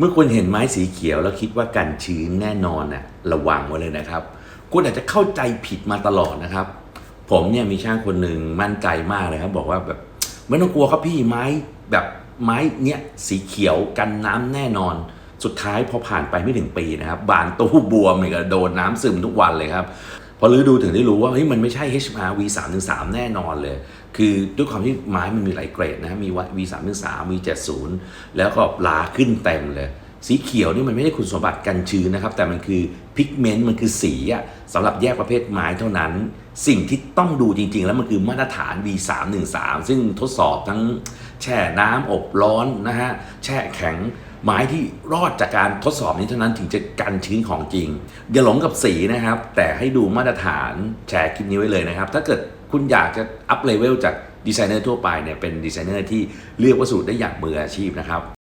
เมื่อคุณเห็นไม้สีเขียวแล้วคิดว่ากันชื้นแน่นอนน่ะระวังไว้เลยนะครับ คุณอาจจะเข้าใจผิดมาตลอดนะครับ ผมเนี่ยมีช่างคนหนึ่งมั่นใจมากเลยครับ บอกว่าแบบไม่ต้องกลัวครับพี่ไม้แบบไม้เนี่ยสีเขียวกันน้ำแน่นอน สุดท้ายพอผ่านไปไม่ถึงปีนะครับ บานตู้บวมเลยก็โดนน้ำซึมทุกวันเลยครับ พอรื้อดูถึงได้รู้ว่าเฮ้ยมันไม่ใช่ HRV 3 1 3 แน่นอนเลย คือด้วยความที่ไม้มันมีหลายเกรดนะ มี V 3 1 3 V 7 0 แล้วก็ลาขึ้นเต็มเลย สีเขียวนี่มันไม่ได้คุณสมบัติกันชื้นนะครับ แต่มันคือพิกเมนต์มันคือสีอะสำหรับแยกประเภทไม้เท่านั้น สิ่งที่ต้องดูจริง ๆ แล้วมันคือมาตรฐาน V 3 1 3 ซึ่งทดสอบทั้งแช่น้ำอบร้อนนะฮะแช่แข็งไม้ที่รอดจากการทดสอบนี้เท่านั้นถึงจะกันชื้นของจริง อย่าหลงกับสีนะครับ แต่ให้ดูมาตรฐานแชร์คลิปนี้ไว้เลยนะครับ ถ้าเกิดคุณอยากจะอัพเลเวลจากดีไซเนอร์ทั่วไปเนี่ยเป็นดีไซเนอร์ที่เลือกวัสดุได้อย่างมืออาชีพนะครับ